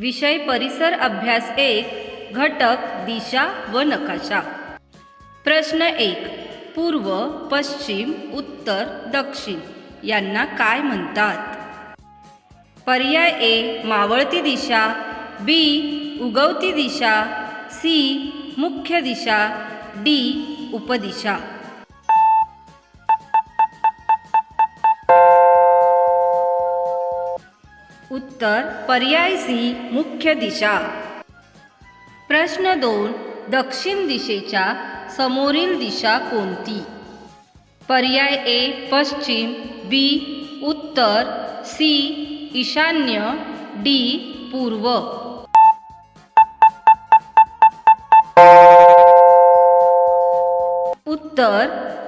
विषय परिसर अभ्यास एक घटक दिशा व नकाशा. प्रश्न एक पूर्व पश्चिम उत्तर दक्षिण यांना काय म्हणतात? पर्याय ए मावळती दिशा बी उगवती दिशा सी मुख्य दिशा डी उपदिशा. उत्तर पर्याय सी मुख्य दिशा. प्रश्न दोन दक्षिण दिशेच्या समोरील दिशा कोणती? पर्याय ए पश्चिम बी उत्तर सी ईशान्य डी पूर्व. उत्तर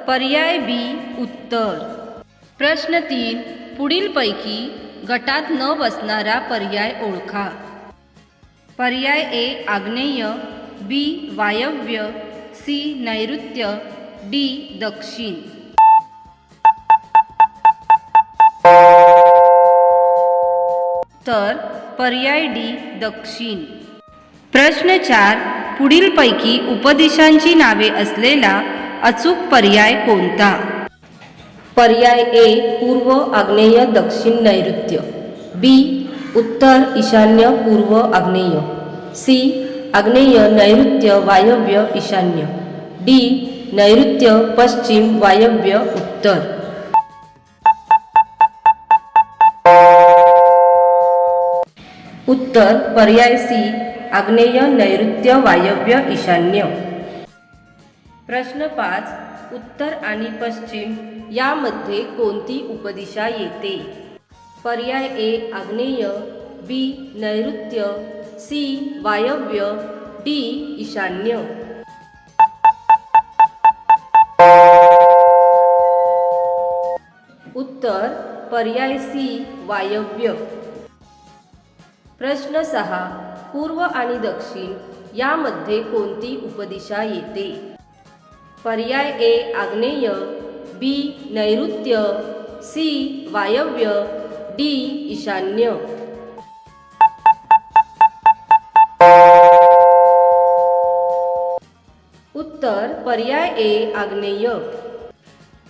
पर्याय बी उत्तर. प्रश्न तीन पुढीलपैकी गटात न बसणारा पर्याय ओळखा. पर्याय ए आग्नेय बी वायव्य सी नैऋत्य डी दक्षिण. तर पर्याय डी दक्षिण. प्रश्न चार पुढीलपैकी उपदिशांची नावे असलेला अचूक पर्याय कोणता? पर्याय ए पूर्व आग्नेय दक्षिण नैऋत्य. बी उत्तर ईशान्य पूर्व आग्नेय. सी आग्नेय नैऋत्य वायव्य ईशान्य. डी नैऋत्य पश्चिम वायव्य उत्तर. उत्तर पर्याय सी आग्नेय नैऋत्य वायव्य ईशान्य. प्रश्न पाच उत्तर आणि पश्चिम यामध्ये कोणती उपदिशा येते? पर्याय ए आग्नेय बी नैऋत्य सी वायव्य डी ईशान्य. उत्तर पर्याय सी वायव्य. प्रश्न सहा पूर्व आणि दक्षिण यामध्ये कोणती उपदिशा येते? पर्याय ए आग्नेय बी नैऋत्य सी वायव्य डी ईशान्य. उत्तर पर्याय ए आग्नेय.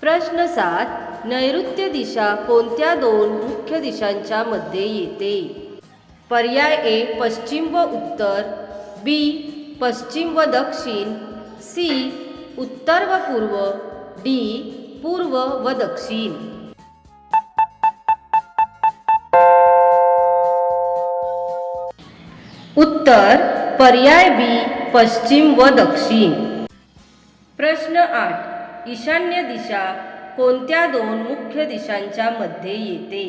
प्रश्न सात नैऋत्य दिशा कोणत्या दोन मुख्य दिशांच्या मध्ये येते? पर्याय ए पश्चिम व उत्तर. बी पश्चिम व दक्षिण. सी उत्तर व पूर्व. डी पूर्व व दक्षिण उत्तर पर्याय बी पश्चिम व दक्षिण. प्रश्न आठ. ईशान्य दिशा कोणत्या दोन मुख्य दिशांच्या मध्ये येते?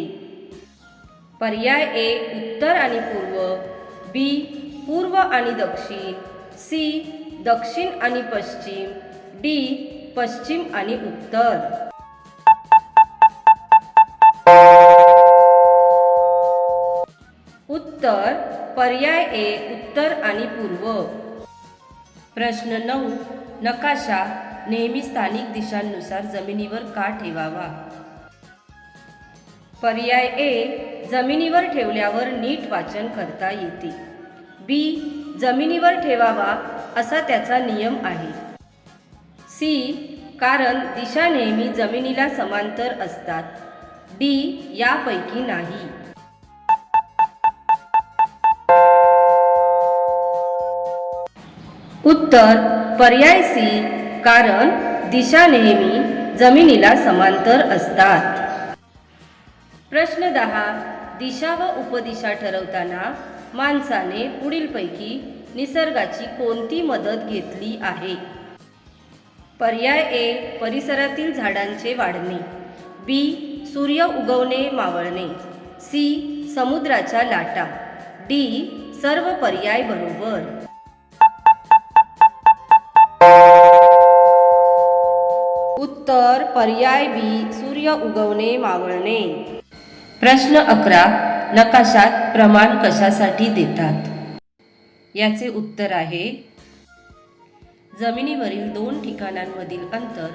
पर्याय ए उत्तर आणि पूर्व बी पूर्व आणि दक्षिण सी दक्षिण आणि पश्चिम डी पश्चिम आणि उत्तर. उत्तर पर्याय ए उत्तर आणि पूर्व. प्रश्न नऊ नकाशा नेहमी स्थानिक दिशांनुसार जमिनीवर का ठेवावा? पर्याय ए जमिनीवर ठेवल्यावर नीट वाचन करता येते. बी जमिनीवर ठेवावा असा त्याचा नियम आहे. सी कारण दिशा नेहमी जमिनीला समांतर असतात. डी यापैकी नाही. उत्तर पर्याय सी कारण दिशा नेहमी जमिनीला समांतर असतात. प्रश्न दहा दिशा व उपदिशा ठरवताना माणसाने पुढीलपैकी निसर्गाची कोणती मदत घेतली आहे? पर्याय ए परिसरातील झाडांचे वाढणे. बी सूर्य उगवणे मावळणे. सी समुद्राच्या लाटा. डी सर्व पर्याय बरोबर. उत्तर पर्याय बी सूर्य उगवणे मावळणे. प्रश्न अकरा नकाशात प्रमाण कशासाठी देतात? याचे उत्तर आहे जमिनीवरील दोन ठिकाणांमधील अंतर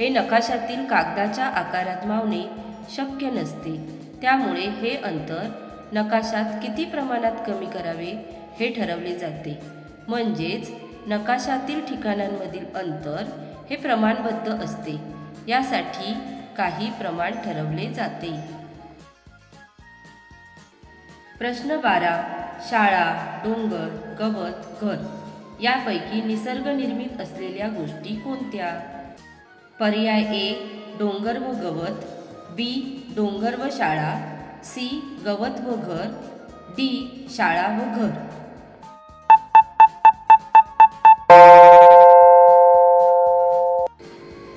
हे नकाशातील कागदाच्या आकारात मावणे शक्य नसते. त्यामुळे हे अंतर नकाशात किती प्रमाणात कमी करावे हे ठरवले जाते. म्हणजेच नकाशातील ठिकाणांमधील अंतर हे प्रमाणबद्ध असते. यासाठी काही प्रमाण ठरवले जाते. प्रश्न बारा. शाळा डोंगर गवत घर. यापैकी निसर्गनिर्मित असलेल्या गोष्टी कोणत्या? पर्याय ए डोंगर व गवत बी डोंगर व शाळा सी गवत व घर डी शाळा व घर.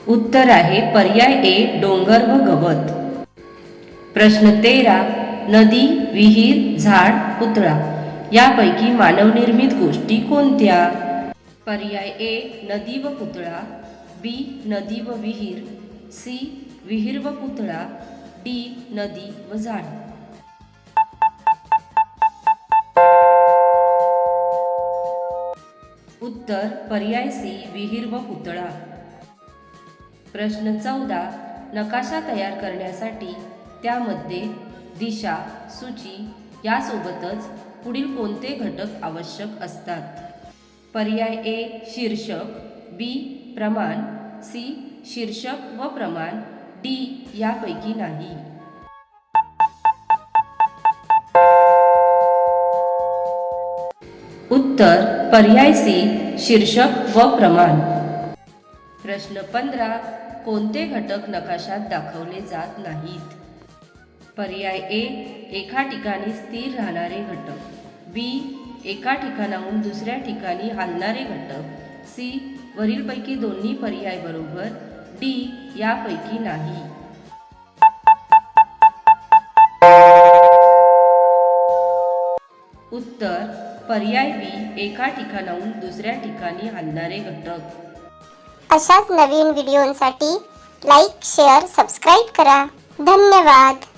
उत्तर आहे पर्याय ए डोंगर व गवत. प्रश्न तेरा नदी विहीर झाड पुतळा. यापैकी मानवनिर्मित गोष्टी कोणत्या? पर्याय ए नदी व पुतळा बी नदी व विहीर सी विहीर व पुतळा डी नदी व झाड. उत्तर पर्याय सी विहीर व पुतळा. प्रश्न चौदा नकाशा तयार करण्यासाठी त्यामध्ये दिशा सूची यासोबतच पुढील कोणते घटक आवश्यक असतात? पर्याय ए शीर्षक. बी प्रमाण. सी शीर्षक व प्रमाण. डी यापैकी नाही. उत्तर पर्याय सी शीर्षक व प्रमाण. प्रश्न पंधरा. कोणते घटक नकाशात दाखवले जात नाहीत? पर्याय ए एका ठिकाणी स्थिर राहणारे घटक. बी एका ठिकाणाहून दुसऱ्या ठिकाणी हलणारे घटक. सी वरीलपैकी दोन्ही पर्याय बरोबर. डी यापैकी नाही. उत्तर पर्याय बी एका ठिकाणाहून दुसऱ्या ठिकाणी हलणारे घटक. अशाच नवीन व्हिडिओंसाठी लाईक शेअर सबस्क्राईब करा. धन्यवाद.